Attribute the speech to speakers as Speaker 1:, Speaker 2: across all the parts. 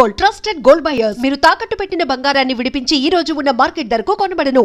Speaker 1: Gold trusted gold buyers. మీరు తాకట్టు పెట్టిన బంగారాన్ని విడిపించి ఈ రోజు ఉన్న మార్కెట్ ధరకు కొనబడను.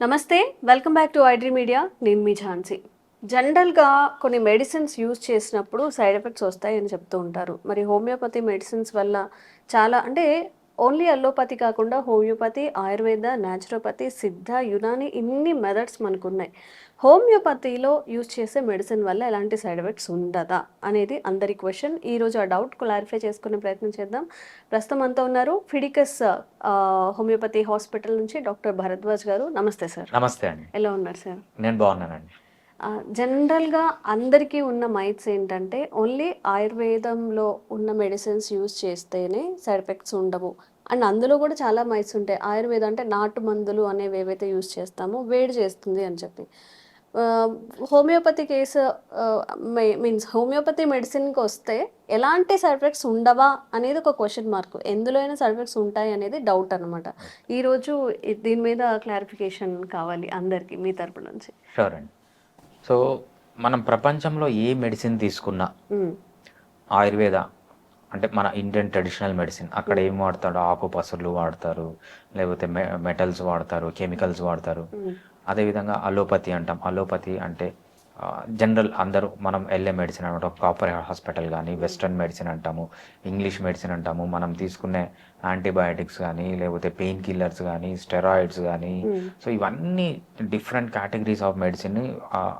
Speaker 2: నమస్తే welcome back to iDream media. నేను మీ ఝాన్సీ. జనరల్గా కొన్ని మెడిసిన్స్ యూజ్ చేసినప్పుడు సైడ్ ఎఫెక్ట్స్ వస్తాయని చెప్తూ ఉంటారు. మరి హోమియోపతి మెడిసిన్స్ వల్ల చాలా అంటే ఓన్లీ అల్లోపతి కాకుండా హోమియోపతి ఆయుర్వేద న్యాచురోపతి సిద్ధ యునాని ఇన్ని మెథడ్స్ మనకు ఉన్నాయి హోమియోపతిలో యూజ్ చేసే మెడిసిన్ వల్ల ఎలాంటి సైడ్ ఎఫెక్ట్స్ ఉండదా అనేది అందరి క్వశ్చన్ ఈరోజు ఆ డౌట్ క్లారిఫై చేసుకునే ప్రయత్నం చేద్దాం. ప్రస్తుతం అంతా ఉన్నారు ఫిడికస్ హోమియోపతి హాస్పిటల్ నుంచి డాక్టర్ భరద్వాజ్ గారు. నమస్తే సార్.
Speaker 3: నమస్తే అండి.
Speaker 2: ఎలా ఉన్నారు సార్?
Speaker 3: నేను బాగున్నానండి.
Speaker 2: జనరల్గా అందరికీ ఉన్న మైట్స్ ఏంటంటే ఓన్లీ ఆయుర్వేదంలో ఉన్న మెడిసిన్స్ యూజ్ చేస్తేనే సైడ్ ఎఫెక్ట్స్ ఉండవు. అండ్ అందులో కూడా చాలా మైట్స్ ఉంటాయి. ఆయుర్వేదం అంటే నాటు మందులు అనేవి ఏవైతే యూజ్ చేస్తామో వేడి చేస్తుంది అని చెప్పి. హోమియోపతి కేసు మీన్స్ హోమియోపతి మెడిసిన్కి వస్తే ఎలాంటి సైడ్ ఎఫెక్ట్స్ ఉండవా అనేది ఒక క్వశ్చన్ మార్క్. ఎందులో అయినా సైడ్ ఎఫెక్ట్స్ ఉంటాయి అనేది డౌట్ అనమాట ఈరోజు దీని మీద క్లారిఫికేషన్ కావాలి అందరికీ మీ తరపు నుంచి.
Speaker 3: షూర్ అండి. సో మనం ప్రపంచంలో ఏ మెడిసిన్ తీసుకున్నా. ఆయుర్వేద అంటే మన ఇండియన్ ట్రెడిషనల్ మెడిసిన్ అక్కడ ఏం వాడతాడు? ఆకు పసర్లు వాడతారు. లేకపోతే మె మెటల్స్ వాడతారు కెమికల్స్ వాడతారు.
Speaker 2: మ్మ్.
Speaker 3: అదేవిధంగా అలోపతి అంటాం. అలోపతి అంటే జనరల్ అందరూ మనం వెళ్ళే మెడిసిన్ అనమాట కాపర్ హాస్పిటల్ కానీ వెస్ట్రన్ మెడిసిన్ అంటాము ఇంగ్లీష్ మెడిసిన్ అంటాము మనం తీసుకునే యాంటీబయాటిక్స్ కానీ లేకపోతే పెయిన్ కిల్లర్స్ కానీ స్టెరాయిడ్స్ కానీ సో ఇవన్నీ different categories of medicine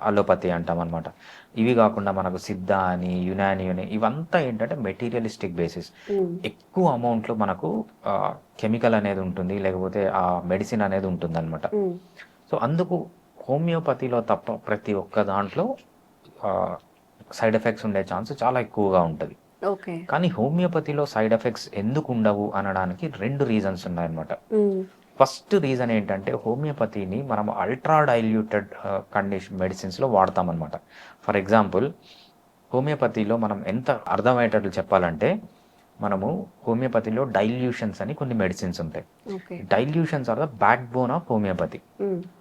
Speaker 3: allopathy అంటాం అనమాట ఇవి కాకుండా మనకు సిద్ధ అని యునాని అని ఇవంతా ఏంటంటే మెటీరియలిస్టిక్ బేసిస్
Speaker 2: మ్మ్.
Speaker 3: ఎక్కువ అమౌంట్లో మనకు కెమికల్ అనేది ఉంటుంది లేకపోతే ఆ మెడిసిన్ అనేది ఉంటుంది అనమాట. సో అందుకు హోమియోపతిలో తప్ప ప్రతి ఒక్క దాంట్లో సైడ్ ఎఫెక్ట్స్ ఉండే ఛాన్స్ చాలా ఎక్కువగా ఉంటుంది.
Speaker 2: ఓకే.
Speaker 3: కానీ హోమియోపతిలో సైడ్ ఎఫెక్ట్స్ ఎందుకు ఉండవు అనడానికి రెండు రీజన్స్ ఉన్నాయన్నమాట. ఫస్ట్ రీజన్ ఏంటంటే హోమియోపతిని మనం అల్ట్రా డైల్యూటెడ్ కండిషన్ మెడిసిన్స్లో వాడతామన్నమాట. ఫర్ ఎగ్జాంపుల్ హోమియోపతిలో మనం ఎంత అర్థమయ్యేటట్లు చెప్పాలంటే మనము హోమియోపతిలో డైల్యూషన్స్ అని కొన్ని మెడిసిన్స్ ఉంటాయి.
Speaker 2: Okay.
Speaker 3: Dilutions are the backbone of homeopathy.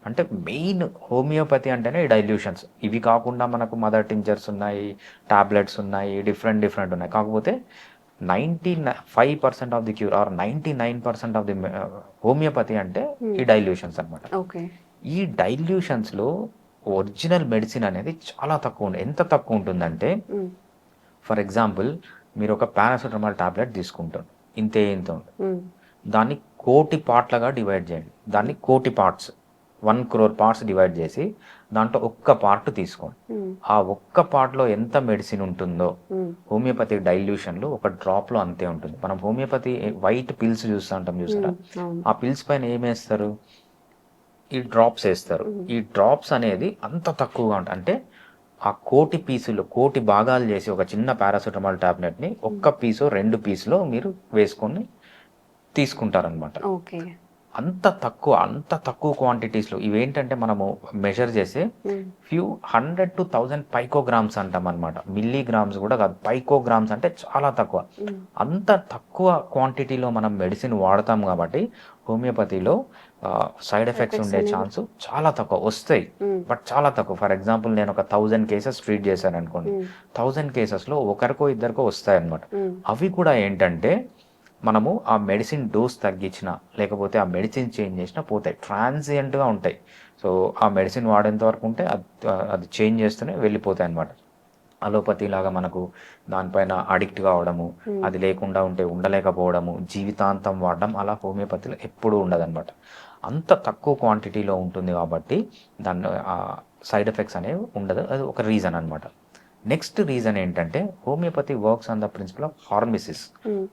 Speaker 3: అంటే మెయిన్ హోమియోపతి అంటేనే డైల్యూషన్స్. ఇవి కాకుండా మనకు మదర్ టించర్స్ ఉన్నాయి టాబ్లెట్స్ ఉన్నాయి డిఫరెంట్ డిఫరెంట్ ఉన్నాయి. కాకపోతే ninety five percent of the cure or ninety nine percent of the homeopathy అంటే ఈ డైల్యూషన్స్ అనమాట
Speaker 2: ఓకే.
Speaker 3: ఈ డైల్యూషన్స్లో ఒరిజినల్ మెడిసిన్ అనేది చాలా తక్కువ ఉంటుంది ఎంత తక్కువ ఉంటుందంటే. ఫర్ ఎగ్జాంపుల్ మీరు ఒక పారాసిటమాల్ టాబ్లెట్ తీసుకుంటారు. ఇంతే ఇంత. దాన్ని కోటి పార్ట్లుగా డివైడ్ చేయండి. దాన్ని కోటి parts one crore parts divide చేసి దాంట్లో ఒక్క పార్ట్ తీసుకోండి. ఆ ఒక్క పార్ట్లో ఎంత మెడిసిన్ ఉంటుందో. హోమియోపతి డైల్యూషన్లో ఒక డ్రాప్లో అంతే ఉంటుంది. మనం హోమియోపతి వైట్ పిల్స్ చూస్తూ ఉంటాం చూసారా? ఆ పిల్స్ పైన ఏం వేస్తారు? ఈ డ్రాప్స్ వేస్తారు. ఈ డ్రాప్స్ అనేది అంత తక్కువగా ఉంటుంది అంటే ఆ కోటి పీసులు కోటి భాగాలు చేసి ఒక చిన్న పారాసిటమాల్ టాబ్లెట్ని ఒక్క పీసు రెండు పీసులో మీరు వేసుకొని తీసుకుంటారనమాట
Speaker 2: ఓకే.
Speaker 3: అంత తక్కువ అంత తక్కువ క్వాంటిటీస్లో ఇవేంటంటే మనము మెజర్ చేసే. Few hundred to thousand picograms అంటాం అనమాట మిల్లీగ్రామ్స్ కూడా కాదు పైకోగ్రామ్స్ అంటే చాలా తక్కువ
Speaker 2: మ్మ్.
Speaker 3: అంత తక్కువ క్వాంటిటీలో మనం మెడిసిన్ వాడతాం కాబట్టి హోమియోపతిలో సైడ్ ఎఫెక్ట్స్ ఉండే ఛాన్స్ చాలా తక్కువ వస్తాయి. బట్ చాలా తక్కువ ఫర్ ఎగ్జాంపుల్ నేను ఒక థౌజండ్ కేసెస్ ట్రీట్ చేశాను అనుకోండి.
Speaker 2: థౌజండ్
Speaker 3: కేసెస్లో ఒకరికో ఇద్దరికో వస్తాయి అనమాట
Speaker 2: మ్మ్.
Speaker 3: అవి కూడా ఏంటంటే మనము ఆ మెడిసిన్ డోస్ తగ్గించిన లేకపోతే ఆ మెడిసిన్ చేంజ్ చేసినా పోతాయి. ట్రాన్సియంట్గా ఉంటాయి. సో ఆ మెడిసిన్ వాడేంత వరకు ఉంటే అది అది చేంజ్ చేస్తూనే వెళ్ళిపోతాయి అనమాట అలోపతి లాగా మనకు దానిపైన అడిక్ట్ కావడము అది లేకుండా ఉంటే ఉండలేకపోవడము జీవితాంతం వాడడం అలా హోమియోపతిలో ఎప్పుడూ ఉండదన్నమాట. అంత తక్కువ క్వాంటిటీలో ఉంటుంది కాబట్టి దాని సైడ్ ఎఫెక్ట్స్ అనేవి ఉండదు. అది ఒక రీజన్ అన్నమాట. నెక్స్ట్ రీజన్ ఏంటంటే homeopathy works on the principle of hormesis.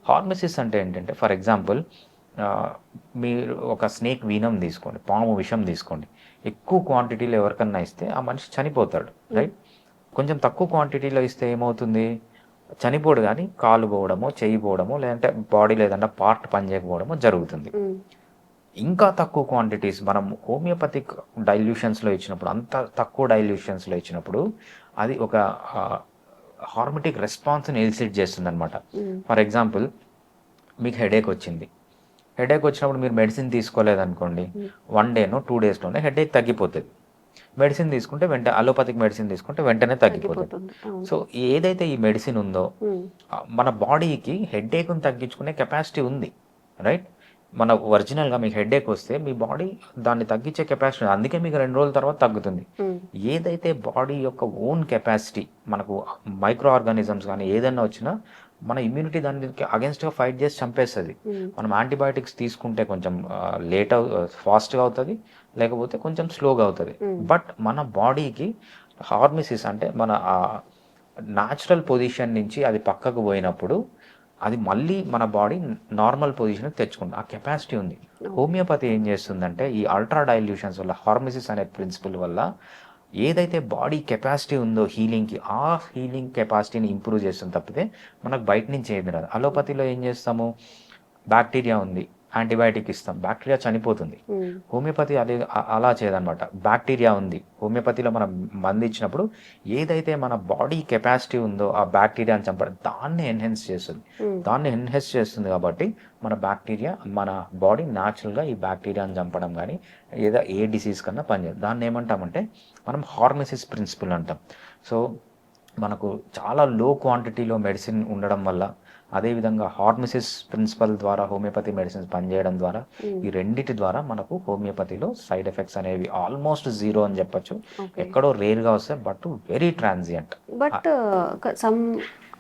Speaker 3: Hormesis అంటే ఏంటంటే ఫర్ ఎగ్జాంపుల్ మీరు ఒక స్నేక్ వీనం తీసుకోండి పాము విషం తీసుకోండి. ఎక్కువ క్వాంటిటీలో ఎవరికన్నా ఇస్తే ఆ మనిషి చనిపోతాడు రైట్ కొంచెం తక్కువ క్వాంటిటీలో ఇస్తే ఏమవుతుంది? చనిపోడు కానీ కాలు పోవడమో చెయ్యి పోవడమో లేదంటే బాడీ లేదంటే పార్ట్ పనిచేయకపోవడమో జరుగుతుంది.
Speaker 2: మ్మ్.
Speaker 3: ఇంకా తక్కువ క్వాంటిటీస్ మనం హోమియోపతిక్ డైల్యూషన్స్లో ఇచ్చినప్పుడు అంత తక్కువ డైల్యూషన్స్లో ఇచ్చినప్పుడు అది ఒక హార్మోటిక్ రెస్పాన్స్ని ఎలిసిట్ చేస్తుంది అనమాట. ఫర్ ఎగ్జాంపుల్ మీకు హెడేక్ వచ్చింది. హెడేక్ వచ్చినప్పుడు మీరు మెడిసిన్ తీసుకోలేదనుకోండి వన్ డేనో టూ డేస్లోనే హెడేక్ తగ్గిపోతుంది. మెడిసిన్ తీసుకుంటే వెంటనే అలోపతిక్ మెడిసిన్ తీసుకుంటే వెంటనే తగ్గిపోతుంది. సో ఏదైతే ఈ మెడిసిన్ ఉందో మన బాడీకి హెడ్ఏక్ని తగ్గించుకునే కెపాసిటీ ఉంది రైట్? మన ఒరిజినల్గా మీకు హెడ్ఏక్ వస్తే మీ బాడీ దాన్ని తగ్గించే కెపాసిటీ అందుకే మీకు రెండు రోజుల తర్వాత తగ్గుతుంది. ఏదైతే బాడీ యొక్క ఓన్ కెపాసిటీ మనకు మైక్రో ఆర్గానిజమ్స్ కానీ ఏదైనా వచ్చినా మన ఇమ్యూనిటీ దానికి అగెన్స్ట్గా ఫైట్ చేసి చంపేస్తుంది. మనం యాంటీబయాటిక్స్ తీసుకుంటే కొంచెం లేట్ అవు ఫాస్ట్గా అవుతుంది లేకపోతే కొంచెం స్లోగా అవుతుంది. బట్ మన బాడీకి హార్మిసిస్ అంటే మన న్యాచురల్ పొజిషన్ నుంచి అది పక్కకు పోయినప్పుడు అది మళ్ళీ మన బాడీ నార్మల్ పొజిషన్కి తెచ్చుకుంటుంది. ఆ కెపాసిటీ ఉంది. హోమియోపతి ఏం చేస్తుందంటే ఈ అల్ట్రా డైల్యూషన్స్ వల్ల హార్మిసిస్ అనే ప్రిన్సిపల్ వల్ల ఏదైతే బాడీ కెపాసిటీ ఉందో హీలింగ్కి ఆ హీలింగ్ కెపాసిటీని ఇంప్రూవ్ చేస్తుంది తప్పితే మనకు బయట నుంచి ఏది రాదు అలోపతిలో ఏం చేస్తాము? బ్యాక్టీరియా ఉంది. యాంటీబయాటిక్ ఇస్తాం. బ్యాక్టీరియా చనిపోతుంది. హోమియోపతి అదే అలా చేయదన్నమాట. బ్యాక్టీరియా ఉంది. హోమియోపతిలో మనం మందు ఇచ్చినప్పుడు ఏదైతే మన బాడీ కెపాసిటీ ఉందో ఆ బ్యాక్టీరియాని చంపడం దాన్ని ఎన్హెన్స్ చేస్తుంది. దాన్ని ఎన్హెన్స్ చేస్తుంది కాబట్టి మన బ్యాక్టీరియా మన బాడీ న్యాచురల్గా ఈ బ్యాక్టీరియాని చంపడం కానీ ఏదో ఏ డిసీజ్ కన్నా పనిచేయదు. దాన్ని ఏమంటామంటే మనం హార్మసిస్ ప్రిన్సిపల్ అంటాం. సో మనకు చాలా లో క్వాంటిటీలో మెడిసిన్ ఉండడం వల్ల అదేవిధంగా హార్మసిస్ ప్రిన్సిపల్ ద్వారా హోమియోపతి మెడిసిన్స్ పనిచేయడం ద్వారా
Speaker 2: ఉమ్,
Speaker 3: ఈ రెండిటి ద్వారా మనకు హోమియోపతిలో సైడ్ ఎఫెక్ట్స్ అనేవి ఆల్మోస్ట్ జీరో అని చెప్పొచ్చు. ఎక్కడో రేర్గా వస్తాయి but very transient
Speaker 2: but some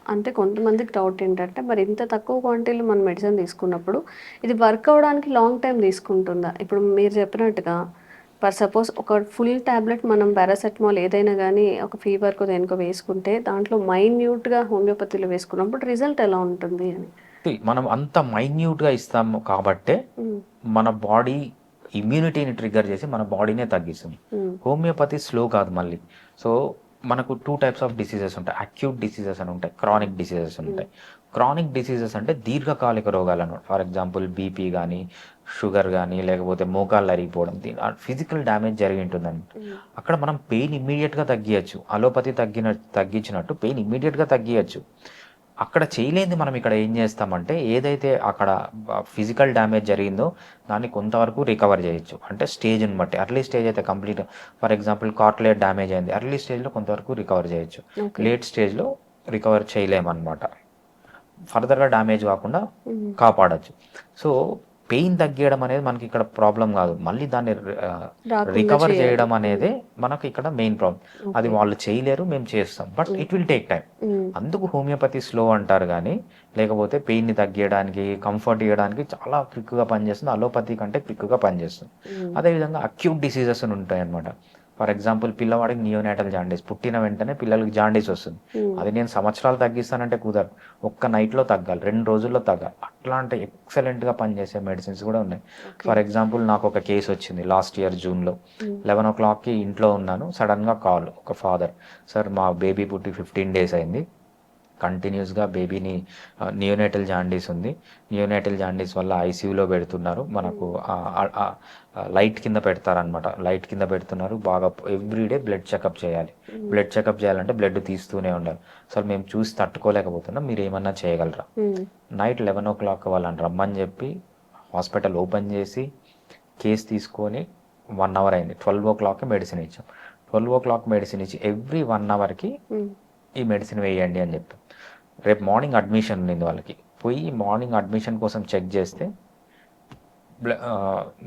Speaker 2: అంటే కొంతమందికి డౌట్ ఏంటంటే మరి ఇంత తక్కువ క్వాంటిటీలో మనం మెడిసిన్ తీసుకున్నప్పుడు ఇది వర్క్ అవడానికి లాంగ్ టైం తీసుకుంటుందా? ఇప్పుడు మీరు చెప్పినట్టుగా ఫర్ సపోజ్ ఒక ఫుల్ ట్యాబ్లెట్ మనం పారాసెటమాల్ ఏదైనా కానీ ఒక ఫీవర్కో దేనికో వేసుకుంటే దాంట్లో మైన్యూట్గా హోమియోపతిలో వేసుకున్నప్పుడు రిజల్ట్ ఎలా ఉంటుంది అని?
Speaker 3: మనం అంత మైన్యూట్గా ఇస్తాము కాబట్టే
Speaker 2: ఉమ్,
Speaker 3: మన బాడీ ఇమ్యూనిటీని ట్రిగర్ చేసి మన బాడీనే తగ్గిస్తుంది. హోమియోపతి స్లో కాదు మళ్ళీ. సో మనకు టూ టైప్స్ ఆఫ్ డిసీజెస్ ఉంటాయి. అక్యూట్ డిసీజెస్ అని ఉంటాయి క్రానిక్ డిసీజెస్ ఉంటాయి. క్రానిక్ డిసీజెస్ అంటే దీర్ఘకాలిక రోగాలు అనమాట ఫర్ ఎగ్జాంపుల్ బీపీ కానీ షుగర్ కానీ లేకపోతే మోకాళ్ళు అరిగిపోవడం ఫిజికల్ డ్యామేజ్ జరిగి ఉంటుందండి. అక్కడ మనం పెయిన్ ఇమ్మీడియట్గా తగ్గియచ్చు. అలోపతి తగ్గిన తగ్గించినట్టు పెయిన్ ఇమ్మీడియట్గా తగ్గియచ్చు. అక్కడ చేయలేనిది మనం ఇక్కడ ఏం చేస్తామంటే ఏదైతే అక్కడ ఫిజికల్ డ్యామేజ్ జరిగిందో దాన్ని కొంతవరకు రికవర్ చేయొచ్చు. అంటే స్టేజ్ని బట్టి. అర్లీ స్టేజ్ అయితే complete for example cartilage damage అయింది. అర్లీ స్టేజ్లో కొంతవరకు రికవర్ చేయొచ్చు. లేట్ స్టేజ్లో రికవర్ చేయలేమన్నమాట. ఫర్దర్గా డ్యామేజ్ కాకుండా కాపాడచ్చు. సో పెయిన్ తగ్గియడం అనేది మనకి ఇక్కడ ప్రాబ్లం కాదు. మళ్ళీ దాన్ని రికవర్. చేయడం అనేది మనకి ఇక్కడ మెయిన్ ప్రాబ్లం. అది వాళ్ళు చేయలేరు మేము చేస్తాం. But it will take time అందుకు హోమియోపతి స్లో అంటారు కానీ లేకపోతే పెయిన్ని తగ్గించడానికి కంఫర్ట్ ఇవ్వడానికి చాలా క్విక్గా పనిచేస్తుంది. అలోపతి కంటే క్విక్గా పనిచేస్తుంది. అదేవిధంగా అక్యూట్ డిసీజెస్ ఉంటాయి అనమాట ఫర్ ఎగ్జాంపుల్ పిల్లవాడికి నియోనాటల్ జాండీస్ పుట్టిన వెంటనే పిల్లలకి జాండీస్ వస్తుంది.
Speaker 2: ఉమ్,
Speaker 3: అది నేను సంవత్సరాలు తగ్గిస్తానంటే కుదరదు. ఒక్క నైట్లో తగ్గాలి రెండు రోజుల్లో తగ్గాలి. అట్లాంటి ఎక్సలెంట్గా పనిచేసే మెడిసిన్స్ కూడా ఉన్నాయి. ఫర్ ఎగ్జాంపుల్ నాకు ఒక కేసు వచ్చింది లాస్ట్ ఇయర్ జూన్లో లెవెన్ ఓ క్లాక్కి ఇంట్లో ఉన్నాను. సడన్గా కాల్ ఒక ఫాదర్ సార్ మా బేబీ పుట్టి ఫిఫ్టీన్ డేస్ అయింది. కంటిన్యూస్గా బేబీని నియోనేటల్ జాండీస్ ఉంది. నియోనేటల్ జాండీస్ వల్ల ఐసీయూలో పెడుతున్నారు. మనకు లైట్ కింద పెడతారనమాట లైట్ కింద పెడుతున్నారు. బాగా ఎవ్రీడే బ్లడ్ చెకప్ చేయాలి. బ్లడ్ చెకప్ చేయాలంటే బ్లడ్ తీస్తూనే ఉండాలి. అసలు మేము చూసి తట్టుకోలేకపోతున్నాం. మీరు ఏమన్నా చేయగలరా? నైట్ లెవెన్ ఓ క్లాక్ వాళ్ళని రమ్మని చెప్పి హాస్పిటల్ ఓపెన్ చేసి కేసు తీసుకొని వన్ అవర్ అయింది. ట్వెల్వ్ ఓ క్లాక్కి మెడిసిన్ ఇచ్చాం. ట్వెల్వ్ ఓ క్లాక్ మెడిసిన్ ఇచ్చి ఎవ్రీ వన్ అవర్కి ఈ మెడిసిన్ వేయండి అని చెప్పాం. రేపు మార్నింగ్ అడ్మిషన్ ఉండింది వాళ్ళకి. పోయి మార్నింగ్ అడ్మిషన్ కోసం చెక్ చేస్తే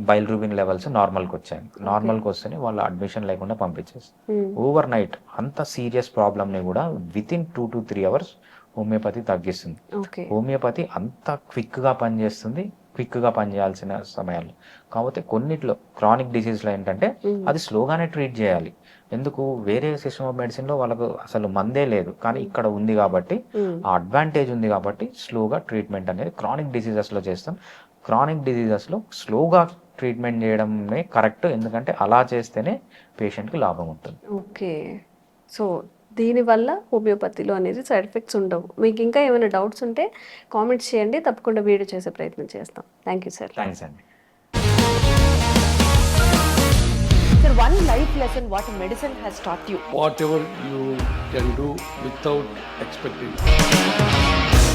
Speaker 3: బైల్రూబిన్ లెవెల్స్ నార్మల్కి వచ్చాయి నార్మల్కి వస్తేనే వాళ్ళు అడ్మిషన్ లేకుండా పంపించేస్తారు
Speaker 2: ఉమ్,
Speaker 3: ఓవర్ నైట్ అంత సీరియస్ ప్రాబ్లమ్ని కూడా within two to three hours homeopathy తగ్గిస్తుంది హోమియోపతి అంత క్విక్గా పనిచేస్తుంది క్విక్గా పనిచేయాల్సిన సమయాల్లో. కాకపోతే కొన్నిట్లో క్రానిక్ డిసీజ్లో ఏంటంటే
Speaker 2: Mm.
Speaker 3: అది స్లోగానే ట్రీట్ చేయాలి. ఎందుకు? వేరే సిస్టమ్ ఆఫ్ మెడిసిన్లో వాళ్ళకు అసలు మందే లేదు. కానీ ఇక్కడ ఉంది కాబట్టి
Speaker 2: ఉమ్,
Speaker 3: ఆ అడ్వాంటేజ్ ఉంది కాబట్టి స్లోగా ట్రీట్మెంట్ అనేది క్రానిక్ డిసీజెస్లో చేస్తాం. క్రానిక్ డిసీజెస్లో స్లోగా ట్రీట్మెంట్ చేయడమే కరెక్ట్. ఎందుకంటే అలా చేస్తేనే పేషెంట్కి లాభం ఉంటుంది.
Speaker 2: ఓకే. సో దీనివల్ల హోమియోపతిలో అనేది సైడ్ ఎఫెక్ట్స్ ఉండవు. మీకు ఇంకా ఏమైనా డౌట్స్ ఉంటే కామెంట్స్ చేయండి. తప్పకుండా వీడియో చేసే ప్రయత్నం చేస్తాం. Thank you sir.
Speaker 3: థ్యాంక్స్ అండి.
Speaker 1: Sir, one life lesson what medicine has taught you.
Speaker 4: whatever you can do without expecting.